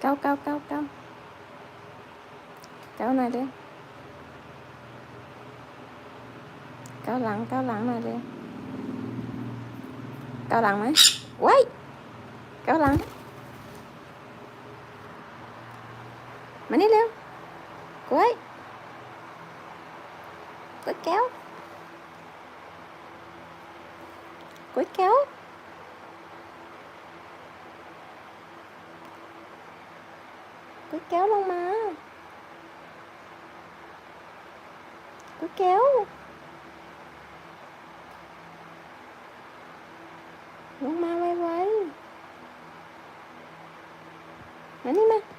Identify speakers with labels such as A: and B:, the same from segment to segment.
A: cao cao cao cao cao này đi. Cao lặng cao lặng này đi. Cao lặng mấy? Quay cao lặng. Mày đi leo Quay วยแก้วลงมากล้วยแก้วลงมาไวๆมานี่มา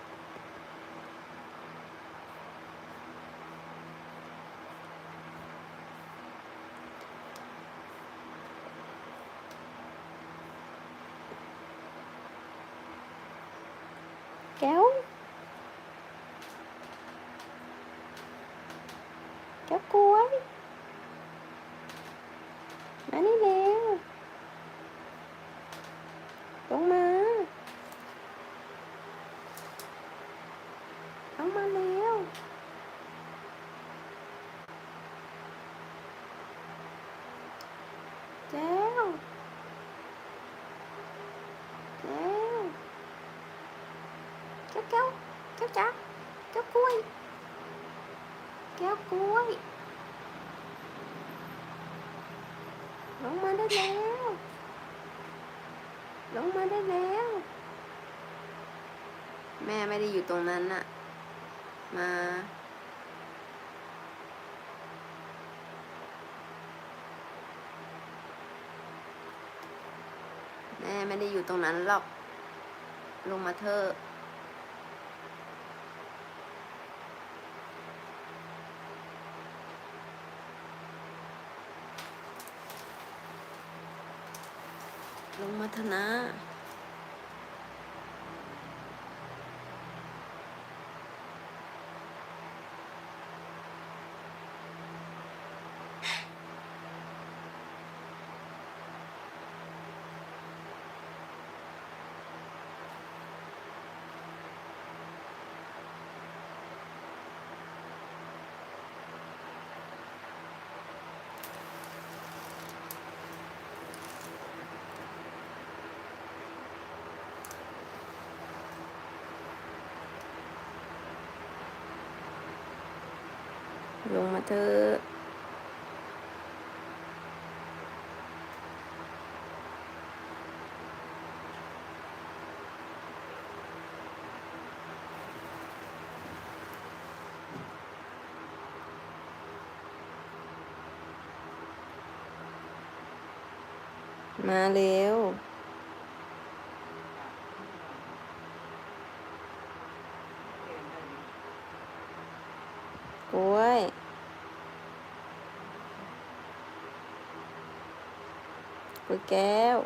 A: cho cuối มานี่เร็วลงมาลงมาเร็วเจ้าเจ้าเจ้าเจ้าเจ้าเจ้ากล้วย แก้วกล้วยลงมาได้แล้วลงมาได้แล้ว แม่ไม่ได้อยู่ตรงนั้นน่ะ มา แม่ไม่ได้อยู่ตรงนั้นหรอก ลงมาเถอะ ลงมาเถอะนะ ลงมาเถอะมาเร็วกล้ยกล้ วยแก้ว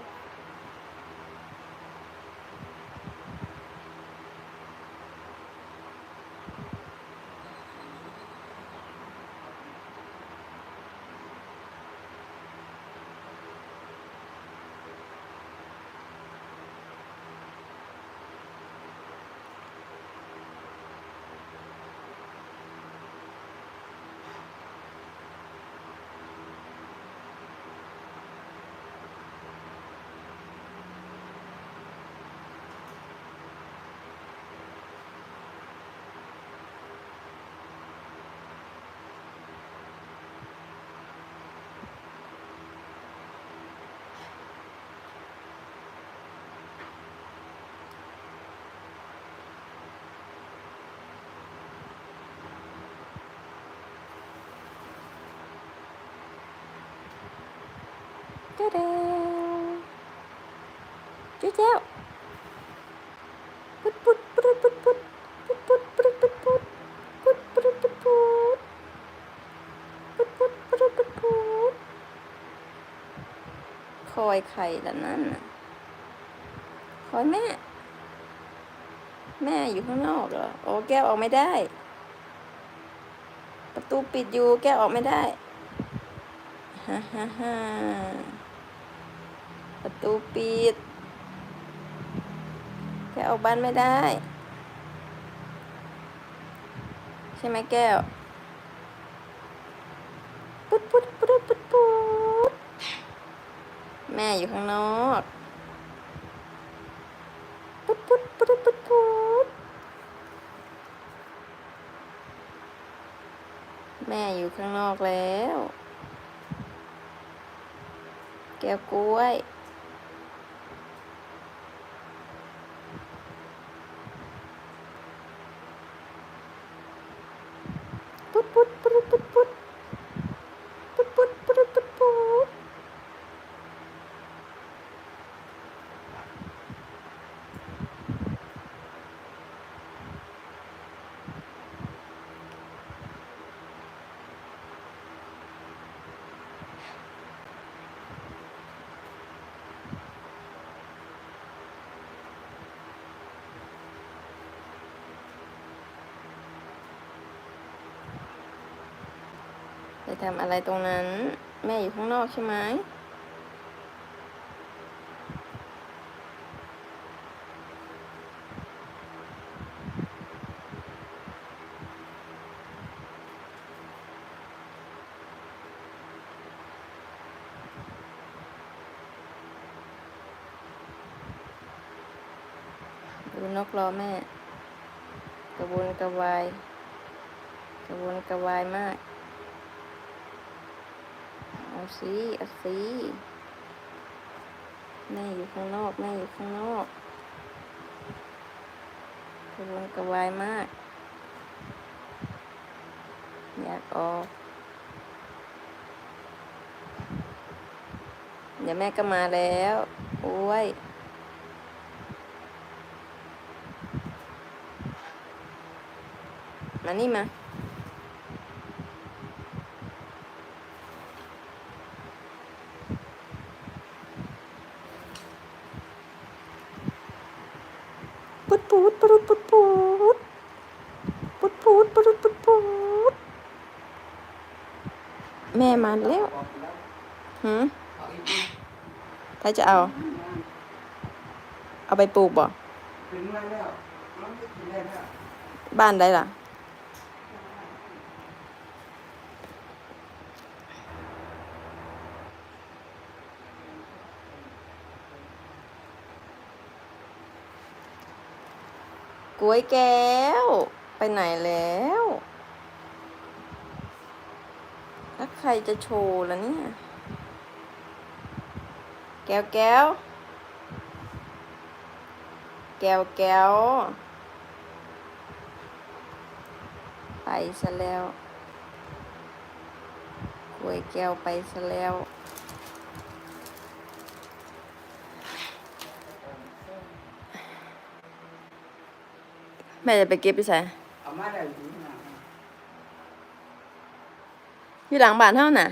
A: เจ้าเด้เจ้าเจ้าปุ๊ดปุ๊ดปุ๊ดปุ๊ดปุ๊ดปุ๊ดปุ๊ดปุ๊ดปุ๊ดปุ๊ดปุ๊ดปุ๊ดปุ๊ดปุ๊ดปุ๊ดปุ๊ดปุ๊ดปุ๊ดคอยไข่ละนั่นน่ะคอยแม่ แม่อยู่ข้างนอกเหรอโอ้แก้วออกไม่ได้ ประตูปิดอยู่แก้วออกไม่ได้ ฮ่าฮ่าฮ่าประตูปิด แกออกบ้านไม่ได้ ใช่ไหมแก้ว ปุ๊ดปุ๊ดปุ๊ดปุ๊ดปุ๊ดแม่อยู่ข้างนอก ปุ๊ดปุ๊ดปุ๊ดปุ๊ดปุ๊ดแม่อยู่ข้างนอกแล้ว แก้วกล้วย ทำอะไรตรงนั้น แม่อยู่ข้างนอกใช่ไหมดูนกรอแม่ กระวนกระวาย กระวนกระวายมาก เอาสิเอาสิแม่อยู่ข้างนอก แม่อยู่ข้างนอกกระวนกระวายมาก อยากออก เดี๋ยวแม่ก็มาแล้ว โอ้ยมานี่มา ปุ ดปุดปุดปุดปุดปุดปุดปุดปุดปูดแม่มาแล้วหืมใครจะเอา เอาไปปลูกบ่
B: บ้านได้แล้ว
A: บ้านใดล่ะ ล้วยแก้ว ไปไหนแล้ว แล้วใครจะโชว์ล่ะเนี่ย แก้วแก้ว แก้วแก้ว ไปซะแล้วกล้วยแก้วไปซะแล้ว แม่จะไปเก็บไปใส่
B: เอามาได้อยู่นะ
A: อยู่หลังบ้านเท่าน่ะ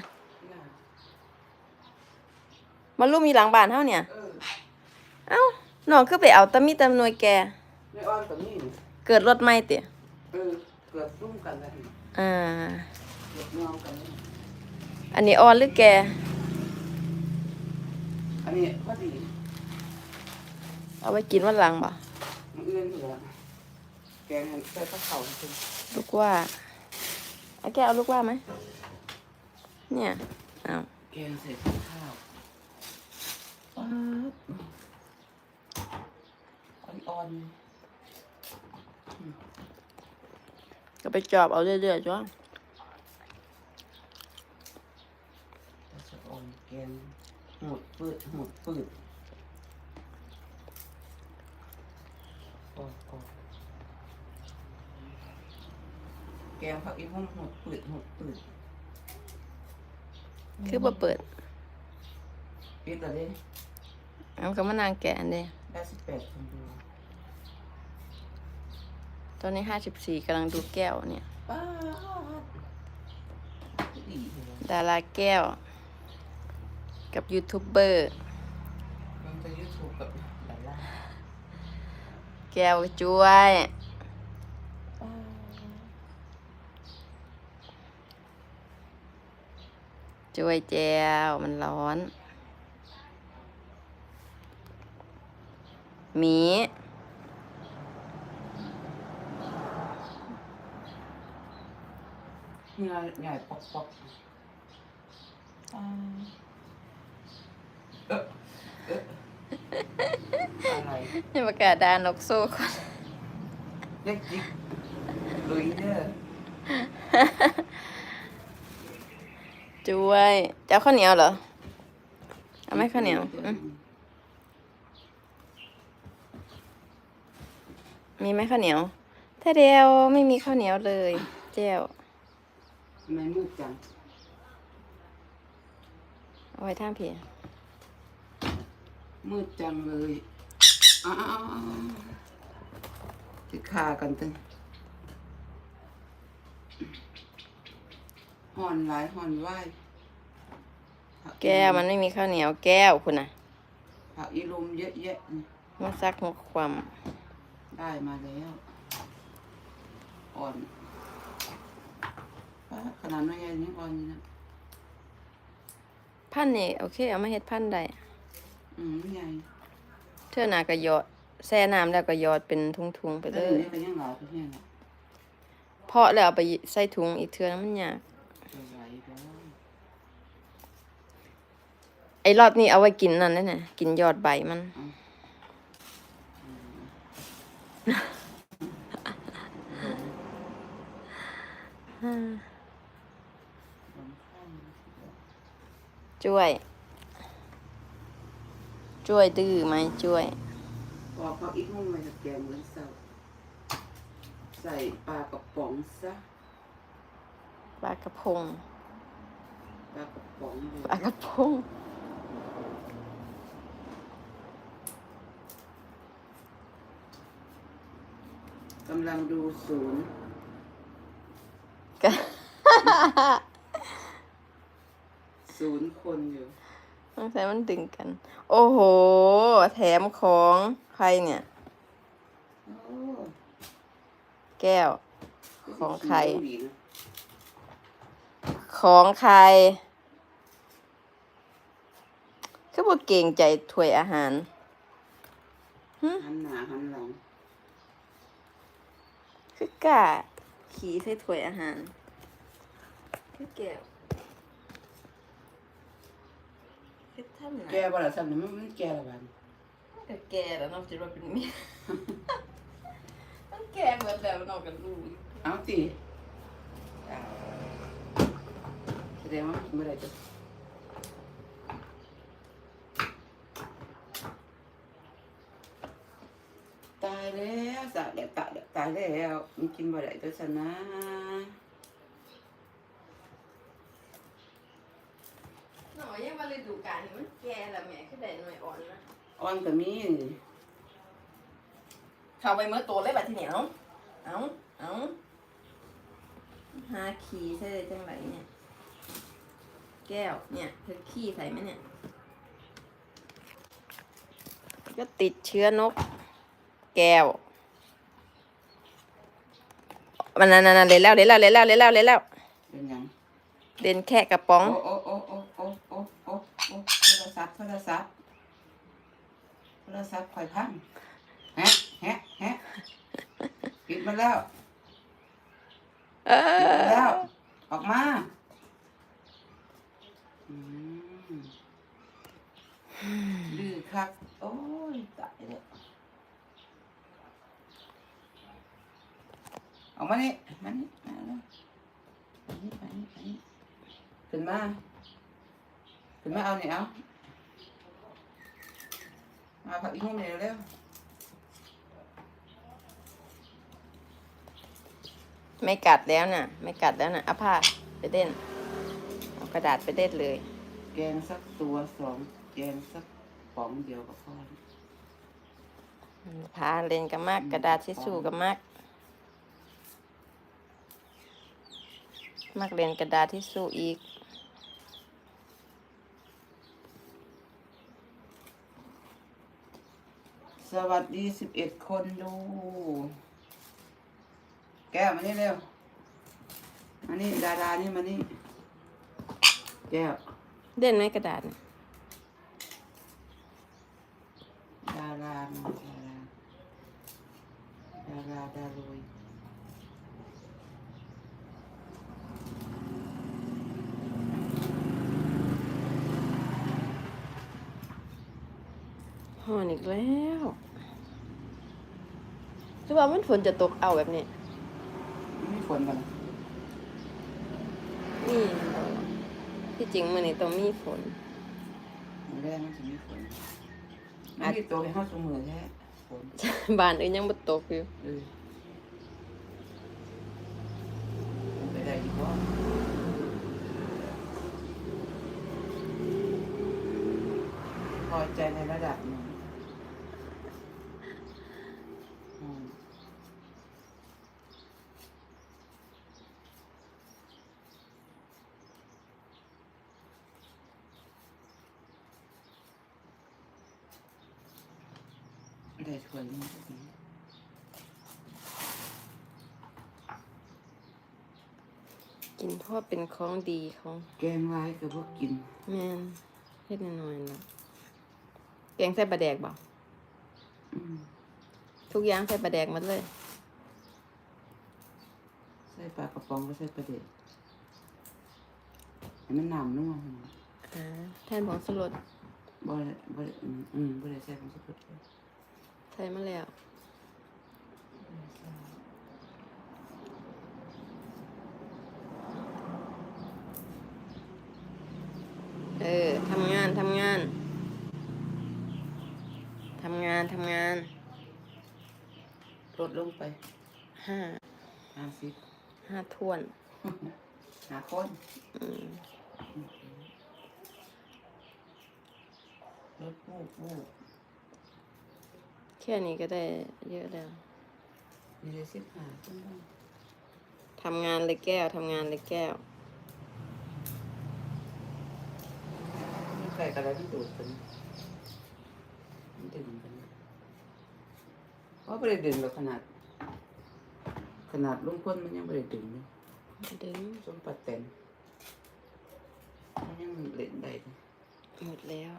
A: มันรูปมีหลังบ้านเท่าเนี่ย
B: เออ
A: เอ้าน้องคือไปเอาแตะมีแตะหน่วยแก
B: ไม่อ้อนกับนี่
A: เกิดรถไหม้เตี๋ย
B: เออเกิดรุ่มกันแล้ว
A: อ่า
B: เกิดนองกันแล้ว
A: อันนี้ออนหรือแก
B: อันนี้พอดี
A: เอาไว้กินวันหลังบ่
B: มันเอื้อนอยู่แล้วแกงให้ใส่ข้าวเข่าจริง
A: ลูกว่าเอาแกเอาลูกว่าไหมเนี่ยเอา
B: แกงใส่ข้าวป๊าดอ่อน
A: ก็ไปจอบเอาเรื่อยๆจ้ะ
B: ๆแต่จะอ่อนแกงหมดปืดหมดปืดอ่อนอ่อนแกงผักอีพุ่มหมดปืดหมดปืด
A: คือบ่เปิด
B: ปิดแล้วเด้
A: เอาก็มานางแกะอันเด้
B: ได้สิบแปดคนดู
A: ตอนนี้ห้าสิบสี่กำลังดูแก้วเนี่ย
B: ป้าดดีเลย
A: ดาราแก้ว กับยูทูบเบอร์
B: มันจะยูทูบกับดารา
A: แก้วจ้วย
B: ป้าด
A: จ้วยแจวมันร้อน หมี
B: เหงื่อใหญ่ปอกปอกอ่าเอ๊ะเอ๊ะอะไร
A: นี่ประกาศดานกโซ่คน
B: เล็กจิกลุยเด้อ
A: จุ้ยจะเอาข้าวเหนียวเหรอ เอาไหมข้าวเหนียวอืมมีไหมข้าวเหนียว ถ้าเดียวไม่มีข้าวเหนียวเลยแจ้ว
B: ทำไมมืดจัง
A: เอาไว้ท่ามพี่
B: มืดจังเลยอ้าวจะฆ่ากันตึง หอนหลายหอนไหว
A: แก้วมันไม่มีข้าวเหนียวแก้วคุณน่ะ
B: ผักอีลมเยอะแยะนี่
A: มาซักหัวความ
B: ได้มาแล้ว อ่อนป้าขนาดน้อยใหญ่นี่อ่อนนี่นะ
A: พันนี่โอเค เอามาเฮ็ดพันได้
B: อืมใหญ่
A: เทื่อหนาก็หยอดแช่น้ำแล้วก็หยอดเป็นทุงๆไปเล
B: แล้ว
A: ย
B: นี่ก็ยังหลายไปเนี่ยนะ
A: เพาะแล้วเอาไปใส่ถุงอีกเทื่อนั้นมันยาก
B: จะไหลแล้ว
A: ไอ้รอดนี้เอาไว้กินนั่นแน่ๆกินยอดใบมัน
B: ลมข้าง
A: จ้วยจ้วยดื้อไหมจ้วย
B: พอเขาอีกมุ่งมาจากแกงเหมือนเสาใส่ปลากระป๋องซะ
A: ปลากระพง
B: ปลากระป๋องเลย
A: ปลากระพง
B: กำลังดูศูนย์
A: ก็
B: ศูนย์คนอยู่
A: สงสัยมันดึงกัน โอ้โห แถมของใครเนี่ย
B: โอ้
A: แก้ว ของใคร
B: เกาหลีนะ
A: ของใครคือบ่เก่งใจถ้วยอาหาร
B: หันหน้าหันหลัง
A: คือกล้าขี่ใส่ถ้วยอาหาร คือแก้วคือท่านไหน
B: แกบ่ล่ะซ้ำนี่มันมันแกละบัด
A: ก็แกแล้วนอกจากว่าเป็นเมีย มันแกเหมือนแล้วนอกกันรู้อยู่
B: เอาติอ้าวแสดงว่าเมื่อไหรจะายแล้วสะเดี๋ยวตายแล้วตายแล้วมันกินบ่ได้ตัวฉันนะ
A: หน่อยยังมาเลยดูการนี่มันแกแล้วแม่คือได้หน่วยอ่อนนะ
B: อ่อนก็มีนี่
A: เข้าไปเมื่อตัวเลยบัดทีเหนียวเอาเอาหาขี่ใช่เลยจังไรเนี่ย แก้วเนี่ยเธอขี้ใส่ไหมเนี่ย ก็ติดเชื้อนก แก้วมันนั่นนั่นเล่นแล้วเล่นแล้วเล่นแล้วเล่นแล้วเล่นแล้ว
B: เป็นยัง
A: เล่นแค่กระป๋อง
B: โอ้โอ้โอ้โอ้โอ้โอ้โอ้โทรศัพท์โทรศัพท์โทรศัพท์คอยพังแฮะแฮะแฮะปิดมาแล้ว
A: เอ
B: ปิด
A: อ
B: แล้ว ออกมาดื้อครับโอ้ยตายแล้ว ออกมานี่มานี่มาแล้วมานี่มานี่มานี่ขึ้นมาขึ้นมาเอาเนี่ยเอามาพักอีกห้องเดียวเร็ว
A: ไม่กัดแล้วน่ะ ไม่กัดแล้วน่ะเอาผ้าไปเล่นเอากระดาษไปเล่นเลย
B: แกงสักตัวสองแกงสักป๋องเดียวก็พอ
A: พาเล่นกับมากกระดาษทิชชู่กับมาก มากเล่นกระดาษทิชชู่อีก
B: สวัสดีสิบเอ็ดคนดู แก้วมานี่เร็วมานี่ดารานี่มานี่ แก้ว
A: เล่นไหมกระดาษน่ะ
B: ดารามาดาราดาราดารุย
A: หอนอีกแล้วหรือว่ามันฝนจะตกเอาแบบนี้
B: ไม่มีฝนกันนะ
A: นี่ที่จริงมันนี่ต้องมีฝน
B: มื้อแรกมันจะมีฝนมันมีตัวให้เฮาซุมื้อแท้ฝน
A: บ้านอื่นยังบ่ตกอยู่
B: เออเป็นไปได้ดีบ่พอใจในระดับหนึ่งอืม ได้ถ้วยนี้ก็ดี
A: กินเพราะเป็นของดีของ
B: แกงไว้ก็บ่กิน
A: แม่นเฮ็ดน้อยๆนะแกงใส่ปลาแดกบ่
B: อืม
A: ทุกอย่างใส่ปลาแดกหมดเลย
B: ใส่ปลากระป๋องก็ใส่ปลาเด็ดให้มันน้ำนัวหั่นน่ะ
A: อ่าแทนผงสลด
B: บ่ได้บ่ได้อืมอืมบ่ได้ใส่ผงชูรสเลย
A: ใส่มาแล้วเออทำงานทำงานทำงานทำงาน
B: ลดลงไป
A: ห้า
B: ห้าสิบ
A: ห้าถ้วน
B: หาคน
A: อืม
B: ลดปูปู
A: แค่นี้ก็ได้เยอะแล้ว
B: มีได้สิบห้าคนบ้าง
A: ทำงานเลยแก้วทำงานเลยแก้ว
B: มีใครกระไรที่ดูดกันมันดึงกันเพราะไม่ได้ดึงหรอกขนาด ขนาดลุงพลมันยังไม่ได้ดึงเลย
A: ดึง
B: ส้มปัดเต็นมันยังเล่นได้เลย
A: หมดแล้ว